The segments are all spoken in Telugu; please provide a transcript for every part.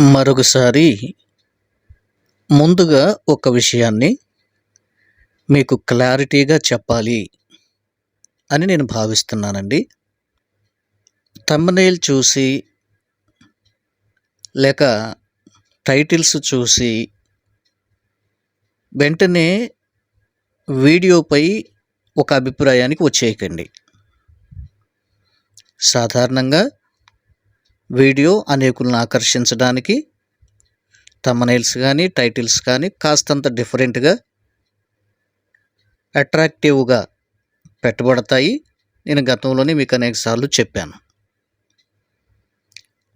మరొకసారి ముందుగా ఒక విషయాన్ని మీకు క్లారిటీగా చెప్పాలి అని నేను భావిస్తున్నానండి. తమ్మనేల్ చూసి లేక టైటిల్స్ చూసి వెంటనే వీడియోపై ఒక అభిప్రాయానికి వచ్చేయకండి. సాధారణంగా వీడియో అనేకులను ఆకర్షించడానికి తమనైల్స్ కానీ టైటిల్స్ కానీ కాస్తంత డిఫరెంట్గా అట్రాక్టివ్గా పెట్టబడతాయి. నేను గతంలోనే మీకు అనేక సార్లు చెప్పాను.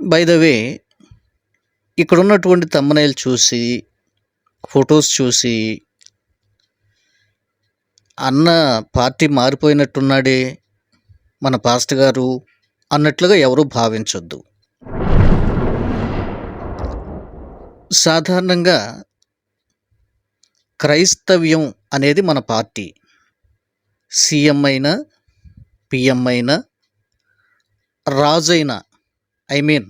బై ద వే ఇక్కడ ఉన్నటువంటి తమ్మనైలు చూసి ఫొటోస్ చూసి అన్న పార్టీ మారిపోయినట్టున్నాడే మన పాస్ట్ గారు అన్నట్లుగా ఎవరూ భావించొద్దు. సాధారణంగా క్రైస్తవ్యం అనేది మన పార్టీ. సీఎం అయినా పిఎం అయినా రాజైనా ఐ మీన్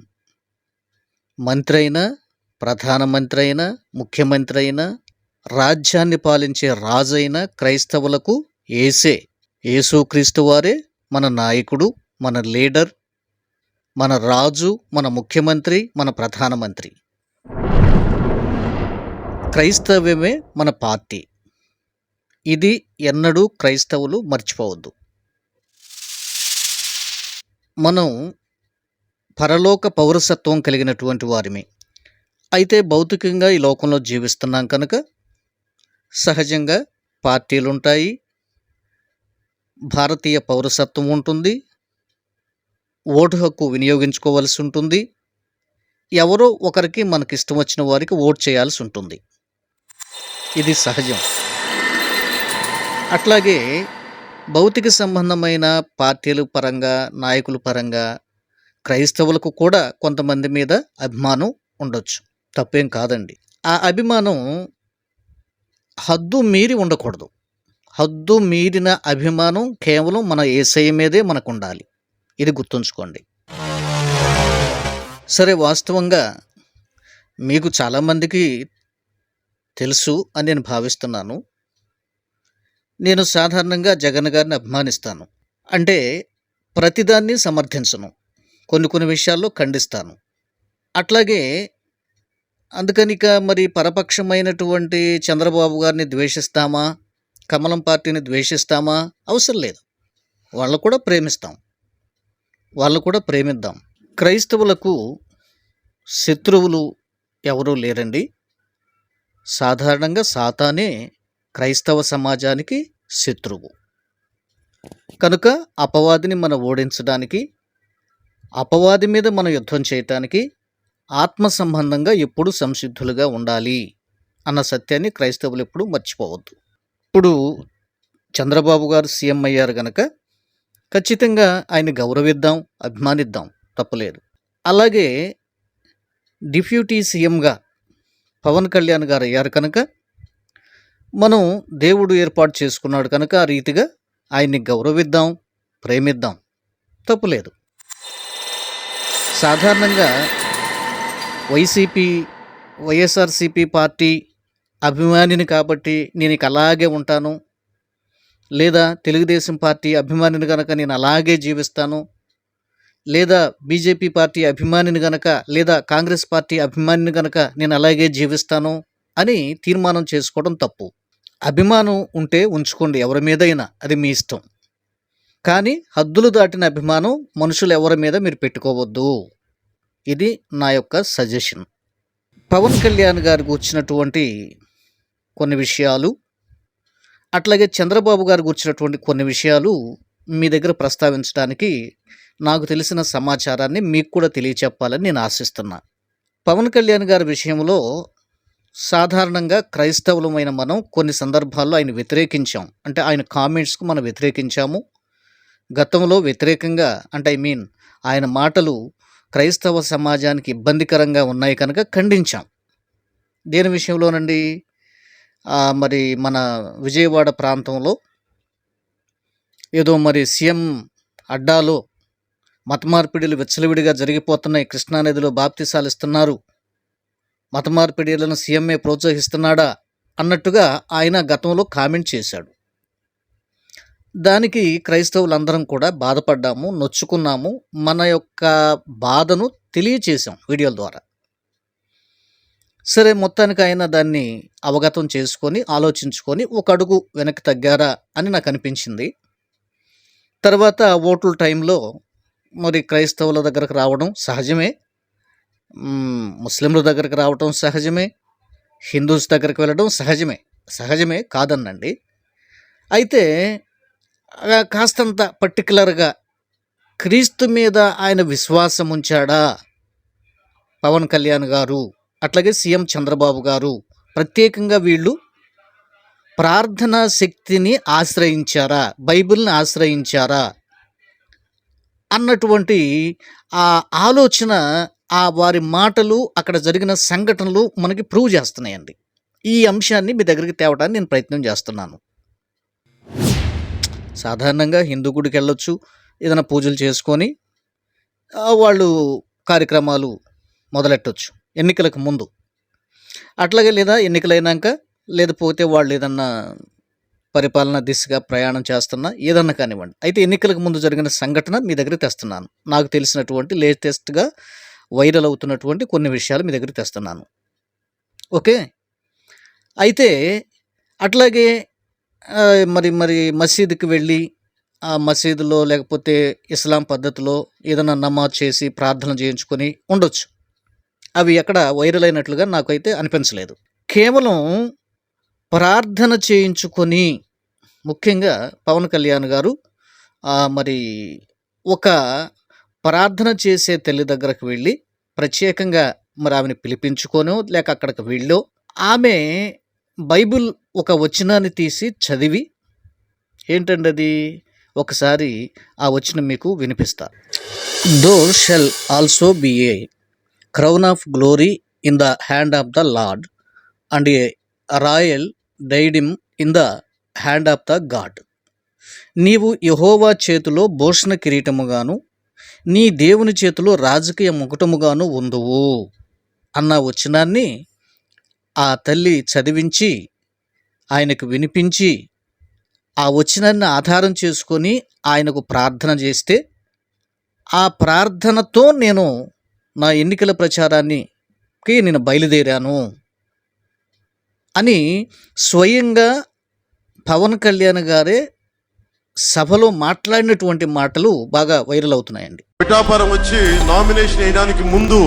మంత్రి అయినా ప్రధానమంత్రి అయినా ముఖ్యమంత్రి అయినా రాజ్యాన్ని పాలించే రాజైన క్రైస్తవులకు ఏసే యేసుక్రీస్తు వారే మన నాయకుడు మన లీడర్ మన రాజు మన ముఖ్యమంత్రి మన ప్రధానమంత్రి. క్రైస్తవ్యమే మన పార్టీ. ఇది ఎన్నడూ క్రైస్తవులు మర్చిపోవద్దు. మనం పరలోక పౌరసత్వం కలిగినటువంటి వారిమే. అయితే భౌతికంగా ఈ లోకంలో జీవిస్తున్నాం కనుక సహజంగా పార్టీలు ఉంటాయి భారతీయ పౌరసత్వం ఉంటుంది. ఓటు హక్కు వినియోగించుకోవాల్సి ఉంటుంది. ఎవరో ఒకరికి మనకి ఇష్టం వచ్చిన వారికి ఓటు చేయాల్సి ఉంటుంది. ఇది సహజం. అట్లాగే భౌతిక సంబంధమైన పార్టీలు పరంగా నాయకుల పరంగా క్రైస్తవులకు కూడా కొంతమంది మీద అభిమానం ఉండొచ్చు. తప్పేం కాదండి. ఆ అభిమానం హద్దు మీరి ఉండకూడదు. హద్దు మీరిన అభిమానం కేవలం మన ఏసఐ మీదే మనకు ఉండాలి ఇది గుర్తుంచుకోండి. సరే వాస్తవంగా మీకు చాలామందికి తెలుసు అని నేను భావిస్తున్నాను. నేను సాధారణంగా జగన్ గారిని అభిమానిస్తాను. అంటే ప్రతిదాన్ని సమర్థించను. కొన్ని కొన్ని విషయాల్లో ఖండిస్తాను. అట్లాగే అందుకని మరి పరపక్షమైనటువంటి చంద్రబాబు గారిని ద్వేషిస్తామా? కమలం పార్టీని ద్వేషిస్తామా? అవసరం లేదు. వాళ్ళు కూడా ప్రేమిస్తాం. వాళ్ళు కూడా ప్రేమిద్దాం. క్రైస్తవులకు శత్రువులు ఎవరూ లేరండి. సాధారణంగా సాతానే క్రైస్తవ సమాజానికి శత్రువు. కనుక అపవాదిని మనం ఓడించడానికి అపవాది మీద మనం యుద్ధం చేయటానికి ఆత్మ సంబంధంగా ఎప్పుడు సంసిద్ధులుగా ఉండాలి అన్న సత్యాన్ని క్రైస్తవులు ఎప్పుడు మర్చిపోవద్దు. ఇప్పుడు చంద్రబాబు గారు సీఎం అయ్యారు గనక ఖచ్చితంగా ఆయన గౌరవిద్దాం అభిమానిద్దాం తప్పలేదు. అలాగే డిప్యూటీ సీఎంగా పవన్ కళ్యాణ్ గారు అయ్యారు కనుక మనం దేవుడు ఏర్పాటు చేసుకున్నాడు కనుక ఆ రీతిగా ఆయన్ని గౌరవిద్దాం ప్రేమిద్దాం. తప్పులేదు సాధారణంగా వైసీపీ వైఎస్ఆర్సీపీ పార్టీ అభిమానిని కాబట్టి నేను ఇక అలాగే ఉంటాను. లేదా తెలుగుదేశం పార్టీ అభిమానిని కనుక నేను అలాగే జీవిస్తాను. లేదా బీజేపీ పార్టీ అభిమానిని గనక లేదా కాంగ్రెస్ పార్టీ అభిమానిని గనక నేను అలాగే జీవిస్తాను అని తీర్మానం చేసుకోవడం తప్పు. అభిమానం ఉంటే ఉంచుకోండి ఎవరి మీదైనా అది మీ ఇష్టం. కానీ హద్దులు దాటిన అభిమానం మనుషులు ఎవరి మీద మీరు పెట్టుకోవద్దు. ఇది నా యొక్క సజెషన్. పవన్ కళ్యాణ్ గారికి వచ్చినటువంటి కొన్ని విషయాలు అట్లాగే చంద్రబాబు గారికి వచ్చినటువంటి కొన్ని విషయాలు మీ దగ్గర ప్రస్తావించడానికి నాకు తెలిసిన సమాచారాన్ని మీకు కూడా తెలియచెప్పాలని నేను ఆశిస్తున్నా. పవన్ కళ్యాణ్ గారి విషయంలో సాధారణంగా క్రైస్తవులమైన మనం కొన్ని సందర్భాల్లో ఆయన వ్యతిరేకించాం. అంటే ఆయన కామెంట్స్కు మనం వ్యతిరేకించాము. గతంలో వ్యతిరేకంగా అంటే ఐ మీన్ ఆయన మాటలు క్రైస్తవ సమాజానికి ఇబ్బందికరంగా ఉన్నాయి కనుక ఖండించాం. దేని విషయంలోనండి? మరి మన విజయవాడ ప్రాంతంలో ఏదో మరి సీఎం అడ్డాలో మతమార్పిడిలు విచ్చలవిడిగా జరిగిపోతున్నాయి. కృష్ణానదిలో బాప్తిసాలు మతమార్పిడిలను సీఎంఏ ప్రోత్సహిస్తున్నాడా అన్నట్టుగా ఆయన గతంలో కామెంట్ చేశాడు. దానికి క్రైస్తవులందరం కూడా బాధపడ్డాము నొచ్చుకున్నాము. మన యొక్క బాధను తెలియచేశాం వీడియోల ద్వారా. సరే మొత్తానికి ఆయన దాన్ని అవగతం చేసుకొని ఆలోచించుకొని ఒక అడుగు వెనక్కి తగ్గారా అని నాకు అనిపించింది. తర్వాత ఓట్ల టైంలో మరి క్రైస్తవుల దగ్గరకు రావడం సహజమే. ముస్లింల దగ్గరకు రావడం సహజమే. హిందూస్ దగ్గరికి వెళ్ళడం సహజమే. సహజమే కాదనండి అయితే కాస్తంత పర్టికులర్గా క్రీస్తు మీద ఆయన విశ్వాసం ఉంచాడా? పవన్ కళ్యాణ్ గారు అట్లాగే సీఎం చంద్రబాబు గారు ప్రత్యేకంగా వీళ్ళు ప్రార్థనా శక్తిని ఆశ్రయించారా? బైబిల్ని ఆశ్రయించారా? అన్నటువంటి ఆ ఆలోచన ఆ వారి మాటలు అక్కడ జరిగిన సంఘటనలు మనకి ప్రూవ్ చేస్తున్నాయండి. ఈ అంశాన్ని మీ దగ్గరికి తేవడానికి నేను ప్రయత్నం చేస్తున్నాను. సాధారణంగా హిందూ గుడికి వెళ్ళొచ్చు ఏదైనా పూజలు చేసుకొని వాళ్ళు కార్యక్రమాలు మొదలెట్టొచ్చు ఎన్నికలకు ముందు. అట్లాగే లేదా ఎన్నికలైనాక లేకపోతే వాళ్ళు ఏదన్నా పరిపాలన దిశగా ప్రయాణం చేస్తున్నా ఏదన్నా కానివ్వండి. అయితే ఎన్నికలకు ముందు జరిగిన సంఘటన మీ దగ్గర తెస్తున్నాను. నాకు తెలిసినటువంటి లేటెస్ట్గా వైరల్ అవుతున్నటువంటి కొన్ని విషయాలు మీ దగ్గర తెస్తున్నాను. ఓకే? అయితే అట్లాగే మరి మరి మసీదుకి వెళ్ళి ఆ మసీదులో లేకపోతే ఇస్లాం పద్ధతిలో ఏదైనా నమాజ్ చేసి ప్రార్థన చేయించుకొని ఉండొచ్చు. అవి ఎక్కడ వైరల్ అయినట్లుగా నాకైతే అనిపించలేదు. కేవలం ప్రార్థన చేయించుకొని ముఖ్యంగా పవన్ కళ్యాణ్ గారు మరి ఒక ప్రార్థన చేసే తల్లి దగ్గరకు వెళ్ళి ప్రత్యేకంగా మరి ఆమెను పిలిపించుకోనో లేక అక్కడికి వెళ్ళో ఆమె బైబిల్ ఒక వచనాన్ని తీసి చదివి ఏంటండి అది ఒకసారి ఆ వచనం మీకు వినిపిస్తా. Though shell also be a crown of glory in the hand of the Lord and a royal diadem in the hand of the God. నీవు యహోవా చేతిలో భూషణ కిరీటముగాను నీ దేవుని చేతిలో రాజకీయ ముకుటముగాను ఉందువు అన్న వచనాన్ని ఆ తల్లి చదివించి ఆయనకు వినిపించి ఆ వచనాన్ని ఆధారం చేసుకొని ఆయనకు ప్రార్థన చేస్తే ఆ ప్రార్థనతో నేను నా ఎన్నికల ప్రచారానికి నేను బయలుదేరాను. అని స్వయంగా పవన్ కళ్యాణ్ గారే సభలో మాట్లాడినటువంటి మాటలు బాగా వైరల్ అవుతున్నాయండి. పిఠాపురం వచ్చి నామినేషన్ వేయడానికి ముందు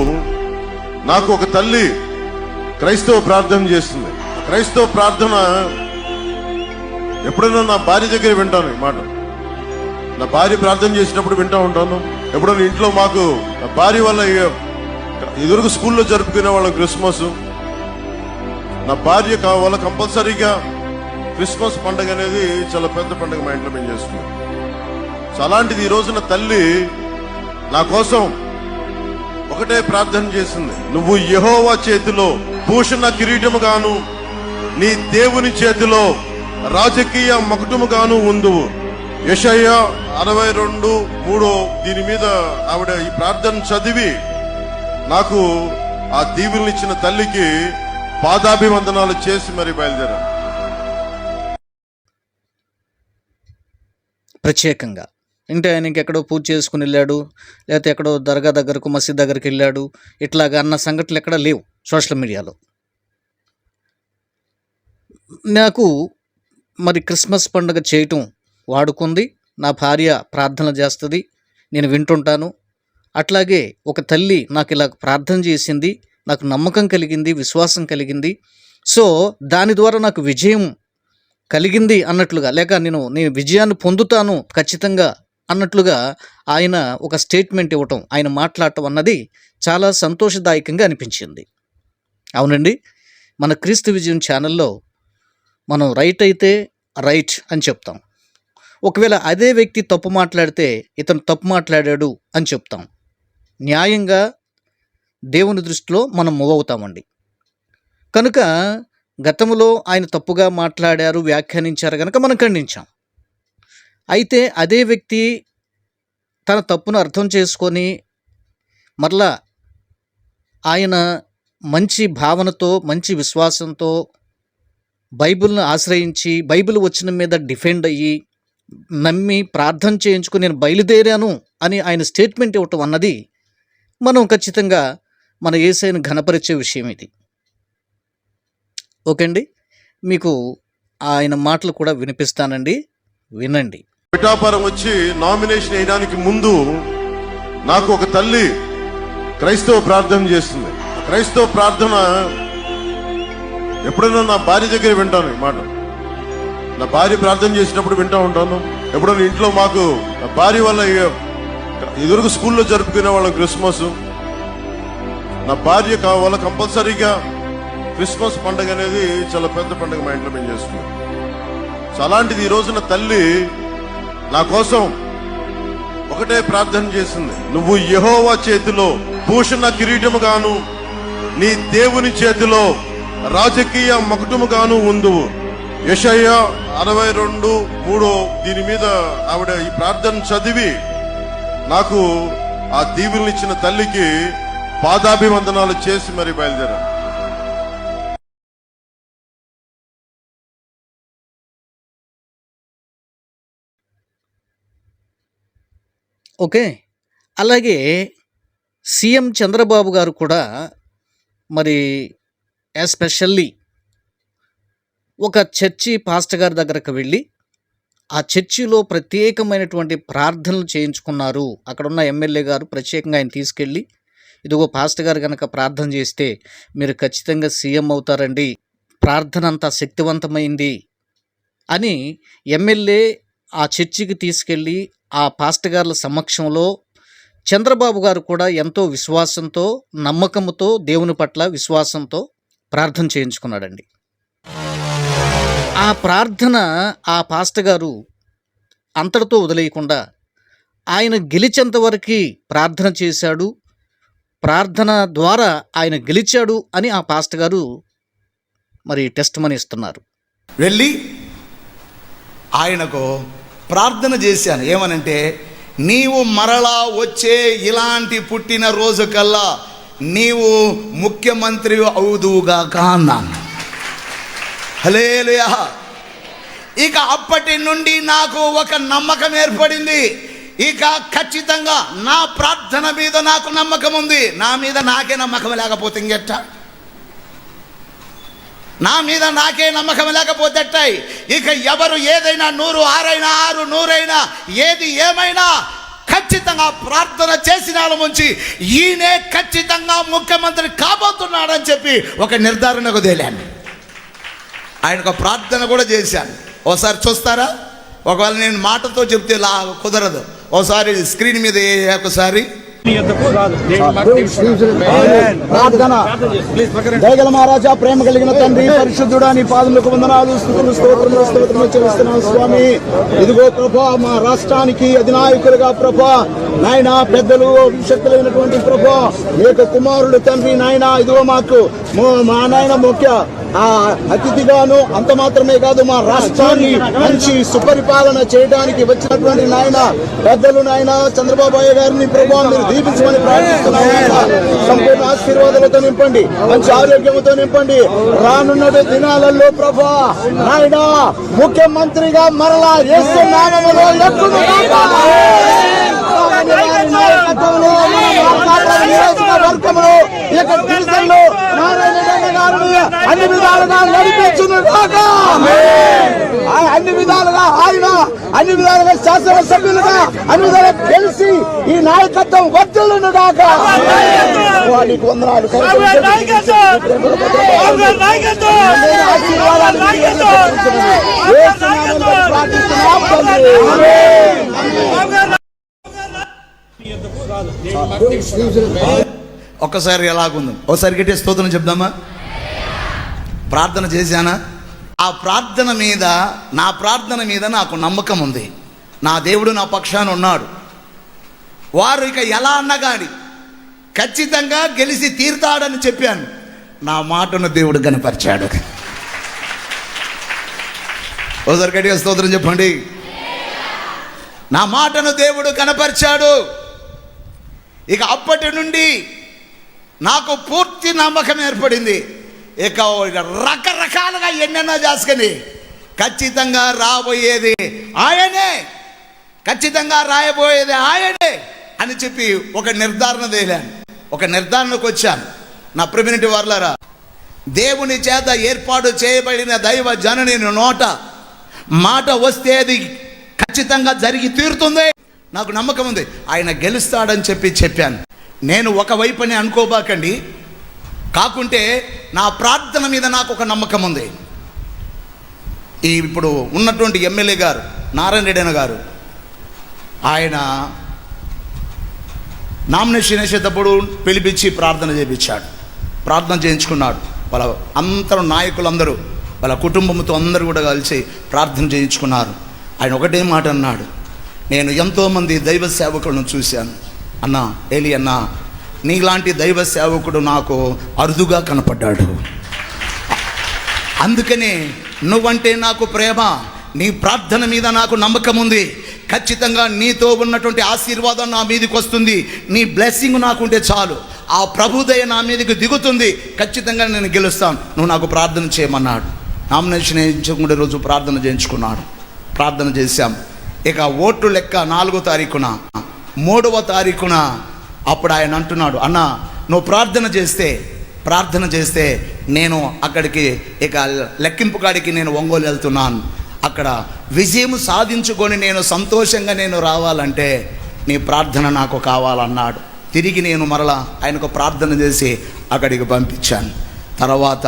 నాకు ఒక తల్లి క్రైస్తవ ప్రార్థన చేస్తుంది. క్రైస్తవ ప్రార్థన ఎప్పుడైనా నా భార్య దగ్గర వింటాను ఈ మాట. నా భార్య ప్రార్థన చేసినప్పుడు వింటా ఉంటాను. ఎప్పుడైనా ఇంట్లో మాకు నా భార్య వల్ల ఎదురుకు స్కూల్లో జరుపుకునే వాళ్ళం క్రిస్మస్. నా భార్య కా- కంపల్సరీగా? క్రిస్మస్ పండుగ అనేది చాలా పెద్ద పండుగ మా ఇంట్లో మేము చేసుకున్నాం. సో అలాంటిది ఈ రోజున తల్లి నా కోసం ఒకటే ప్రార్థన చేసింది. నువ్వు యహోవా చేతిలో భూషణ కిరీటముగాను నీ దేవుని చేతిలో రాజకీయ మకుటముగాను ఉందువు. యషయ అరవై రెండు మూడో దీని మీద ఆవిడ ఈ ప్రార్థన చదివి నాకు ఆ దీవులనిచ్చిన తల్లికి పాదాభివందనాలు చేసి మరి బయలుదేరాను ప్రత్యేకంగా. అంటే ఆయన ఇంకెక్కడో పూజ చేసుకుని వెళ్ళాడు లేకపోతే ఎక్కడో దర్గా దగ్గరకు మసీద్ దగ్గరికి వెళ్ళాడు. ఇట్లాగా అన్న సంఘటనలు ఎక్కడ లేవు సోషల్ మీడియాలో. నాకు మరి క్రిస్మస్ పండుగ చేయటం వాడుకుంది నా భార్య ప్రార్థన చేస్తుంది నేను వింటుంటాను. అట్లాగే ఒక తల్లి నాకు ఇలా ప్రార్థన చేసింది నాకు నమ్మకం కలిగింది విశ్వాసం కలిగింది. సో దాని ద్వారా నాకు విజయం కలిగింది అన్నట్లుగా లేక నేను నేను విజయాన్ని పొందుతాను ఖచ్చితంగా అన్నట్లుగా ఆయన ఒక స్టేట్మెంట్ ఇవ్వటం ఆయన మాట్లాడటం అన్నది చాలా సంతోషదాయకంగా అనిపించింది. అవునండి? మన క్రీస్తు విజయం ఛానల్లో మనం రైట్ అయితే రైట్ అని చెప్తాం. ఒకవేళ అదే వ్యక్తి తప్పు మాట్లాడితే ఇతను తప్పు మాట్లాడాడు అని చెప్తాం. న్యాయంగా దేవుని దృష్టిలో మనం మూవ్ అవుతామండి. కనుక గతంలో ఆయన తప్పుగా మాట్లాడారు వ్యాఖ్యానించారు కనుక మనం ఖండించాం. అయితే అదే వ్యక్తి తన తప్పును అర్థం చేసుకొని మరలా ఆయన మంచి భావనతో మంచి విశ్వాసంతో బైబిల్ను ఆశ్రయించి బైబిల్ వచ్చిన మీద డిఫెండ్ అయ్యి నమ్మి ప్రార్థన చేయించుకుని నేను బయలుదేరాను అని ఆయన స్టేట్మెంట్ ఇవ్వటం అన్నది మనం ఖచ్చితంగా మన ఏసైని ఘనపరిచే విషయం ఇది. ఓకే అండి మీకు ఆయన మాటలు కూడా వినిపిస్తానండి. వినండి. పిఠాపురం వచ్చి నామినేషన్ వేయడానికి ముందు నాకు ఒక తల్లి క్రైస్తవ ప్రార్థన చేస్తుంది. క్రైస్తవ ప్రార్థన ఎప్పుడైనా నా భార్య దగ్గర వింటాను ఈ మాట. నా భార్య ప్రార్థన చేసినప్పుడు వింటా ఉంటాను. ఎప్పుడైనా ఇంట్లో మాకు నా భార్య వల్ల ఎదురుకు స్కూల్లో జరుపుకునే వాళ్ళం క్రిస్మస్. నా భార్య కా- కంపల్సరీగా? క్రిస్మస్ పండుగ అనేది చాలా పెద్ద పండుగ మా ఇంట్లో మేము చేసుకున్నాం. సో అలాంటిది ఈ రోజున తల్లి నా కోసం ఒకటే ప్రార్థన చేసింది. నువ్వు యహోవా చేతిలో భూషణ కిరీటము గాను నీ దేవుని చేతిలో రాజకీయ మకుటము గాను ఉందువు. యషయ అరవై రెండు మూడో దీని మీద ఆవిడ ఈ ప్రార్థన చదివి నాకు ఆ దీవులనిచ్చిన తల్లికి పాదాభివందనాలు చేసి మరి బయలుదేరా. ఓకే. అలాగే సీఎం చంద్రబాబు గారు కూడా మరి ఎస్పెషల్లీ ఒక చర్చి పాస్టర్ గారి దగ్గరకు వెళ్ళి ఆ చర్చిలో ప్రత్యేకమైనటువంటి ప్రార్థనలు చేయించుకున్నారు. అక్కడ ఉన్న ఎమ్మెల్యే గారు ప్రత్యేకంగా ఆయన తీసుకెళ్ళి ఇదిగో పాస్టర్ గారు కనుక ప్రార్థన చేస్తే మీరు ఖచ్చితంగా సీఎం అవుతారండి. ప్రార్థన అంతా శక్తివంతమైంది అని ఎమ్మెల్యే ఆ చర్చికి తీసుకెళ్ళి ఆ పాస్టర్ గారుల సమక్షంలో చంద్రబాబు గారు కూడా ఎంతో విశ్వాసంతో నమ్మకంతో దేవుని పట్ల విశ్వాసంతో ప్రార్థన చేయించుకున్నాడండి. ఆ ప్రార్థన ఆ పాస్టర్ గారు అంతటితో వదిలేయకుండా ఆయన గెలిచేంతవరకు ప్రార్థన చేశాడు. ప్రార్థన ద్వారా ఆయన గెలిచాడు అని ఆ పాస్టర్ గారు మరి టెస్ట్ మని ఇస్తున్నారు. వెళ్ళి ఆయనకు ప్రార్థన చేశాను. ఏమనంటే నీవు మరలా వచ్చే ఇలాంటి పుట్టిన రోజు కల్లా నీవు ముఖ్యమంత్రి అవుదువుగాక అన్నాను. హలేలుయా ఇక అప్పటి నుండి నాకు ఒక నమ్మకం ఏర్పడింది. ఇక ఖచ్చితంగా నా ప్రార్థన మీద నాకు నమ్మకం ఉంది. నా మీద నాకే నమ్మకం లేకపోతే ఇంకెట్ట? నా మీద నాకే నమ్మకం లేకపోతే ఇక ఎవరు ఏదైనా నూరు ఆరైనా ఆరు నూరైనా ఏది ఏమైనా ఖచ్చితంగా ప్రార్థన చేసిన ముంచి నుంచి ఈయనే ఖచ్చితంగా ముఖ్యమంత్రి కాబోతున్నాడని చెప్పి ఒక నిర్ధారణకు తేలాను. ఆయనకు ప్రార్థన కూడా చేశాను. ఒకసారి చూస్తారా? ఒకవేళ నేను మాటతో చెప్తే లా కుదరదు. ఒకసారి స్క్రీన్ మీద ఒకసారి? ప్రార్థన. దయగల మహారాజా ప్రేమ కలిగిన తండ్రి పరిశుద్ధుడా నీ పాదములకు వందనాలు స్థుతులు స్తోత్రములు స్తోత్రములు చెల్లిస్తున్నాం స్వామి. ఇదిగో ప్రభా మా రాష్ట్రానికి అధినాయకులుగా ప్రభా నాయన పెద్దలు శక్తులైనటువంటి ప్రభా మీ యొక్క కుమారుడు తండ్రి నాయన ఇదిగో మాకు మా నాయన ముఖ్య అతిథిగాను అంత మాత్రమే కాదు మా రాష్ట్రాన్ని మంచి సుపరిపాలన చేయడానికి వచ్చినటువంటి నాయన పెద్దలు నాయన చంద్రబాబు గారిని ప్రభావ మీరు దీపించమని సంపూర్ణ ఆశీర్వాదాలతో నింపండి మంచి ఆరోగ్యంతో నింపండి. రానున్న దినాలలో ప్రభా నాయన ముఖ్యమంత్రిగా మరలా యేసు నియోజకవర్గంలో డివిజన్లో నారాయణ రెడ్డి గారిని అన్ని విధాలుగా నడిపించును గాక. అన్ని విధాలుగా ఆయన అన్ని విధాలుగా శాసనసభ్యులుగా అన్ని విధాలుగా తెలిసి ఈ నాయకత్వం వర్తిల్లును గాక వాడికి వందనాలు ఆశీర్వాదాలు ప్రార్థిస్తున్నాం ఒక్కసారి ఎలాగుంది? ఒకసారి గట్టే స్తోత్రం చెప్దామా? ప్రార్థన చేశానా? ఆ ప్రార్థన మీద నా ప్రార్థన మీద నాకు నమ్మకం ఉంది. నా దేవుడు నా పక్షాన ఉన్నాడు. వారు ఇక ఎలా అన్నా కానీ ఖచ్చితంగా గెలిచి తీరుతాడని చెప్పాను. నా మాటను దేవుడు కనపరిచాడు ఒకసారి గట్టిగా స్తోత్రం చెప్పండి. నా మాటను దేవుడు కనపరిచాడు ఇక అప్పటి నుండి నాకు పూర్తి నమ్మకం ఏర్పడింది. ఇక రకరకాలుగా ఎన్నెన్నో చేసుకుని ఖచ్చితంగా రాబోయేది ఆయనే. ఖచ్చితంగా రాయబోయేది ఆయనే అని చెప్పి ఒక నిర్ధారణ తేలాను. ఒక నిర్ధారణకు వచ్చాను. నా ప్రిమినిటి వర్లరా దేవుని చేత ఏర్పాటు చేయబడిన దైవ జనని నోట మాట వస్తే అది ఖచ్చితంగా జరిగి తీరుతుంది. నాకు నమ్మకం ఉంది. ఆయన గెలుస్తాడని చెప్పి చెప్పాను. నేను ఒకవైపుని అనుకోబాకండి. కాకుంటే నా ప్రార్థన మీద నాకు ఒక నమ్మకం ఉంది. ఈ ఇప్పుడు ఉన్నటువంటి ఎమ్మెల్యే గారు నారాయణ రెడ్డి గారు ఆయన నామినేషన్ వేసేటప్పుడు పిలిపించి ప్రార్థన చేయించాడు ప్రార్థన చేయించుకున్నాడు. వాళ్ళ అందరూ నాయకులందరూ వాళ్ళ కుటుంబంతో అందరూ కూడా కలిసి ప్రార్థన చేయించుకున్నారు. ఆయన ఒకటే మాట అన్నాడు. నేను ఎంతోమంది దైవ సేవకులను చూశాను. అన్న ఏలి అన్న నీలాంటి దైవ సేవకుడు నాకు అరుదుగా కనపడ్డాడు. అందుకనే నువ్వంటే నాకు ప్రేమ నీ ప్రార్థన మీద నాకు నమ్మకం ఉంది. ఖచ్చితంగా నీతో ఉన్నటువంటి ఆశీర్వాదం నా మీదకి వస్తుంది. నీ బ్లెస్సింగ్ నాకుంటే చాలు. ఆ ప్రభుదయ నా మీదకి దిగుతుంది. ఖచ్చితంగా నేను గెలుస్తాను. నువ్వు నాకు ప్రార్థన చేయమన్నాడు. నామినేషన్ వేయించకుండా రోజు ప్రార్థన చేయించుకున్నాడు. ప్రార్థన చేశాం. ఇక ఓట్లు లెక్క నాలుగో తారీఖున మూడవ తారీఖున అప్పుడు ఆయన అంటున్నాడు అన్న నువ్వు ప్రార్థన చేస్తే ప్రార్థన చేస్తే నేను అక్కడికి ఇక లెక్కింపు కాడికి నేను ఒంగోలు వెళ్తున్నాను. అక్కడ విజయం సాధించుకొని నేను సంతోషంగా నేను రావాలంటే నీ ప్రార్థన నాకు కావాలన్నాడు. తిరిగి నేను మరలా ఆయనకు ప్రార్థన చేసి అక్కడికి పంపించాను. తర్వాత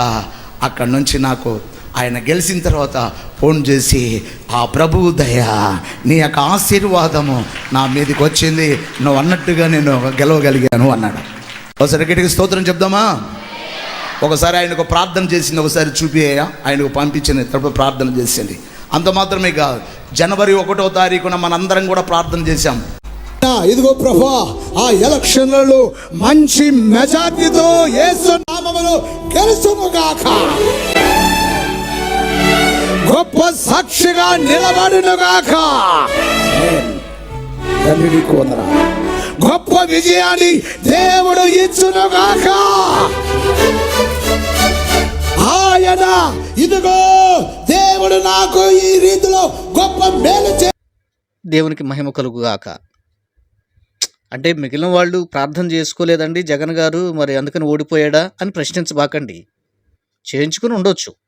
అక్కడి నుంచి నాకు ఆయన గెలిచిన తర్వాత ఫోన్ చేసి ఆ ప్రభు దయ నీ యొక్క ఆశీర్వాదము నా మీదకి వచ్చింది. నువ్వు అన్నట్టుగా నేను గెలవగలిగాను అన్నాడు. ఒకసారి గట్టికి స్తోత్రం చెప్దామా? ఒకసారి ఆయనకు ప్రార్థన చేసింది ఒకసారి చూపియ ఆయనకు పంపించింది తర్వాత ప్రార్థన చేసింది. అంత మాత్రమే కాదు జనవరి ఒకటో తారీఖున మనందరం కూడా ప్రార్థన చేశాం. ఇదిగో ప్రభా ఆ ఎలక్షన్లలో మంచి మెజార్టీతో యేసు నామములో గొప్ప సాక్షిగా నిలబడినగాక. తండ్రి గొప్ప విజయాన్ని దేవుడు ఇచ్చునుగాక. ఆయన ఇదిగో దేవుడు నాకు ఈ రీతిలో గొప్ప మేలు చే దేవునికి మహిమ కలుగుగాక. అంటే మిగిలిన వాళ్ళు ప్రార్థన చేసుకోలేదండి జగన్ గారు మరి అందుకని ఓడిపోయాడా అని ప్రశ్నించబాకండి. చేయించుకుని ఉండొచ్చు.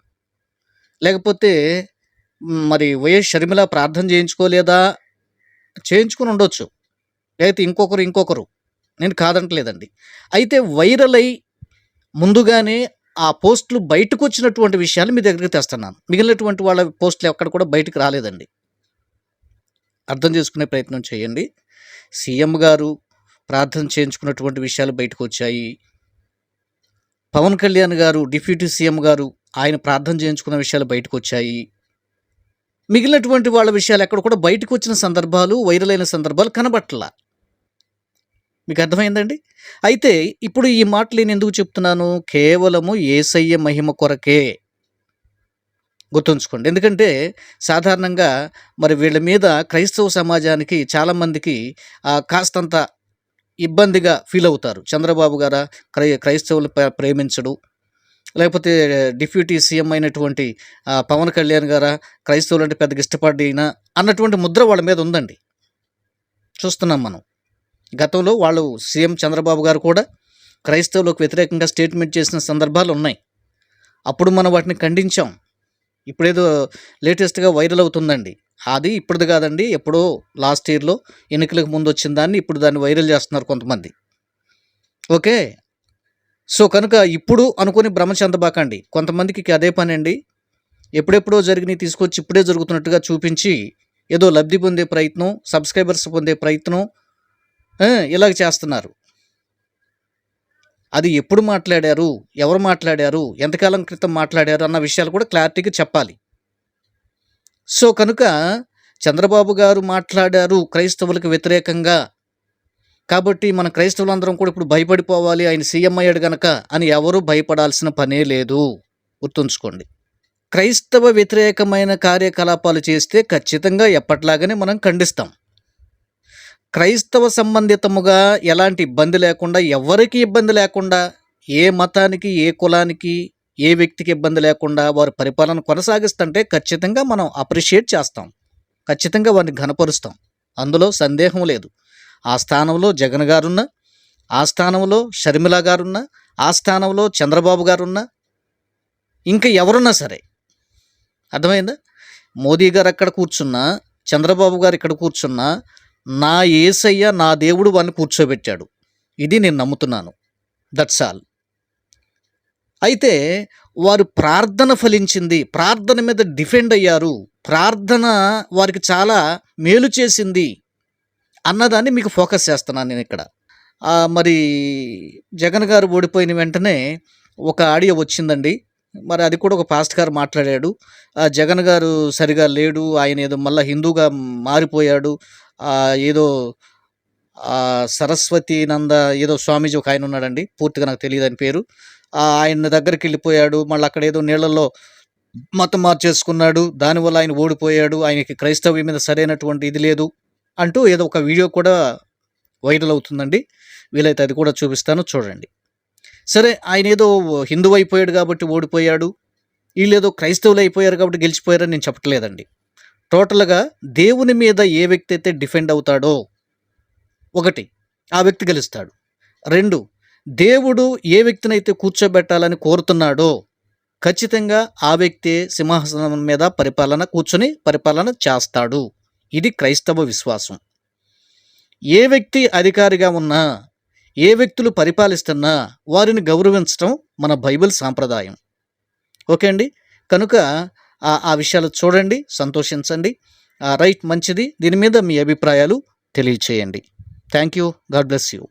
లేకపోతే మరి వైఎస్ షర్మిల ప్రార్థన చేయించుకోలేదా? చేయించుకుని ఉండొచ్చు. లేకపోతే ఇంకొకరు ఇంకొకరు. నేను కాదంటలేదండి. అయితే వైరల్ అయి ముందుగానే ఆ పోస్టులు బయటకు వచ్చినటువంటి విషయాలు మీ దగ్గరికి తెస్తున్నాను. మిగిలినటువంటి వాళ్ళ పోస్టులు ఎక్కడ కూడా బయటకు రాలేదండి. అర్థం చేసుకునే ప్రయత్నం చేయండి. సీఎం గారు ప్రార్థన చేయించుకున్నటువంటి విషయాలు బయటకు వచ్చాయి పవన్ కళ్యాణ్ గారు డిప్యూటీ సీఎం గారు ఆయన ప్రార్థన చేయించుకున్న విషయాలు బయటకు వచ్చాయి మిగిలినటువంటి వాళ్ళ విషయాలు ఎక్కడ కూడా బయటకు వచ్చిన సందర్భాలు వైరల్ అయిన సందర్భాలు కనబట్టలా. మీకు అర్థమైందండి? అయితే ఇప్పుడు ఈ మాటలు నేను ఎందుకు చెప్తున్నాను? కేవలము ఏసయ్య మహిమ కొరకే. గుర్తుంచుకోండి. ఎందుకంటే సాధారణంగా మరి వీళ్ళ మీద క్రైస్తవ సమాజానికి చాలామందికి కాస్తంత ఇబ్బందిగా ఫీల్ అవుతారు. చంద్రబాబు గారా క్రై క్రైస్తవులు ప్ర- ప్రేమించడు. లేకపోతే డిప్యూటీ సీఎం అయినటువంటి పవన్ కళ్యాణ్ గారా క్రైస్తవులు అంటే పెద్దగా ఇష్టపడిన అన్నటువంటి ముద్ర వాళ్ళ మీద ఉందండి. చూస్తున్నాం మనం. గతంలో వాళ్ళు సీఎం చంద్రబాబు గారు కూడా క్రైస్తవులకు వ్యతిరేకంగా స్టేట్మెంట్ చేసిన సందర్భాలు ఉన్నాయి. అప్పుడు మనం వాటిని ఖండించాం. ఇప్పుడేదో లేటెస్ట్గా వైరల్ అవుతుందండి. అది ఇప్పుడుది కాదండి ఎప్పుడో లాస్ట్ ఇయర్లో ఎన్నికలకు ముందు వచ్చిన దాన్ని ఇప్పుడు దాన్ని వైరల్ చేస్తున్నారు కొంతమంది. ఓకే? సో కనుక ఇప్పుడు అనుకుని భ్రమ చెందబాకండి. కొంతమందికి అదే పని అండి ఎప్పుడెప్పుడో జరిగినవి తీసుకొచ్చి ఇప్పుడే జరుగుతున్నట్టుగా చూపించి ఏదో లబ్ధి పొందే ప్రయత్నం సబ్స్క్రైబర్స్ పొందే ప్రయత్నం ఇలాగ చేస్తున్నారు. అది ఎప్పుడు మాట్లాడారు ఎవరు మాట్లాడారు ఎంతకాలం క్రితం మాట్లాడారు అన్న విషయాలు కూడా క్లారిటీగా చెప్పాలి. సో కనుక చంద్రబాబు గారు మాట్లాడారు క్రైస్తవులకు వ్యతిరేకంగా. కాబట్టి మన క్రైస్తవులందరం కూడా ఇప్పుడు భయపడిపోవాలి ఆయన సీఎం అయ్యాడు గనక అని ఎవరు భయపడాల్సిన పనే లేదు. గుర్తుంచుకోండి. క్రైస్తవ వ్యతిరేకమైన కార్యకలాపాలు చేస్తే ఖచ్చితంగా ఎప్పట్లాగానే మనం ఖండిస్తాం. క్రైస్తవ సంబంధితముగా ఎలాంటి ఇబ్బంది లేకుండా ఎవరికి ఇబ్బంది లేకుండా ఏ మతానికి ఏ కులానికి ఏ వ్యక్తికి ఇబ్బంది లేకుండా వారి పరిపాలన కొనసాగిస్తుంటే ఖచ్చితంగా మనం అప్రిషియేట్ చేస్తాం. ఖచ్చితంగా వారిని ఘనపరుస్తాం. అందులో సందేహం లేదు. ఆ స్థానంలో జగన్ గారున్న ఆ స్థానంలో షర్మిల గారున్న ఆ స్థానంలో చంద్రబాబు గారున్న ఇంకా ఎవరున్నా సరే. అర్థమైందా? మోదీ గారు అక్కడ కూర్చున్నా చంద్రబాబు గారు ఇక్కడ కూర్చున్నా నా ఏసయ్య నా దేవుడు వాడిని కూర్చోబెట్టాడు. ఇది నేను నమ్ముతున్నాను. దట్స్ ఆల్ అయితే వారు ప్రార్థన ఫలించింది ప్రార్థన మీద డిఫెండ్ అయ్యారు ప్రార్థన వారికి చాలా మేలు చేసింది అన్నదాన్ని మీకు ఫోకస్ చేస్తున్నాను నేను ఇక్కడ. మరి జగన్ గారు ఓడిపోయిన వెంటనే ఒక ఆడియో వచ్చిందండి. మరి అది కూడా ఒక పాస్ట్ గారు మాట్లాడాడు. ఆ, జగన్ గారు సరిగా లేడు ఆయన ఏదో మళ్ళీ హిందూగా మారిపోయాడు ఏదో ఆ, సరస్వతి నంద ఏదో స్వామీజీ ఒక ఆయన ఉన్నాడండి పూర్తిగా నాకు తెలియదు అని పేరు. ఆయన దగ్గరికి వెళ్ళిపోయాడు మళ్ళీ అక్కడ ఏదో నీళ్ళల్లో మతం మార్చేసుకున్నాడు. దానివల్ల ఆయన ఓడిపోయాడు. ఆయనకి క్రైస్తవ్యం మీద సరైనటువంటి ఇది లేదు అంటూ ఏదో ఒక వీడియో కూడా వైరల్ అవుతుందండి. వీలైతే అది కూడా చూపిస్తాను. చూడండి. సరే ఆయన ఏదో హిందువు అయిపోయాడు కాబట్టి ఓడిపోయాడు. వీళ్ళు ఏదో క్రైస్తవులు అయిపోయారు కాబట్టి గెలిచిపోయారని నేను చెప్పట్లేదండి. టోటల్గా దేవుని మీద ఏ వ్యక్తి అయితే డిఫెండ్ అవుతాడో ఒకటి ఆ వ్యక్తి గెలుస్తాడు. రెండు దేవుడు ఏ వ్యక్తినైతే కూర్చోబెట్టాలని కోరుతున్నాడో ఖచ్చితంగా ఆ వ్యక్తి సింహాసనం మీద పరిపాలన కూర్చొని పరిపాలన చేస్తాడు. ఇది క్రైస్తవ విశ్వాసం. ఏ వ్యక్తి అధికారిగా ఉన్నా ఏ వ్యక్తులు పరిపాలిస్తున్నా వారిని గౌరవించడం మన బైబిల్ సాంప్రదాయం. ఓకే అండి? కనుక ఆ- ఆ విషయాలు చూడండి సంతోషించండి. ఆ, రైట్ మంచిది. దీని మీద మీ అభిప్రాయాలు తెలియచేయండి. Thank you. God bless you.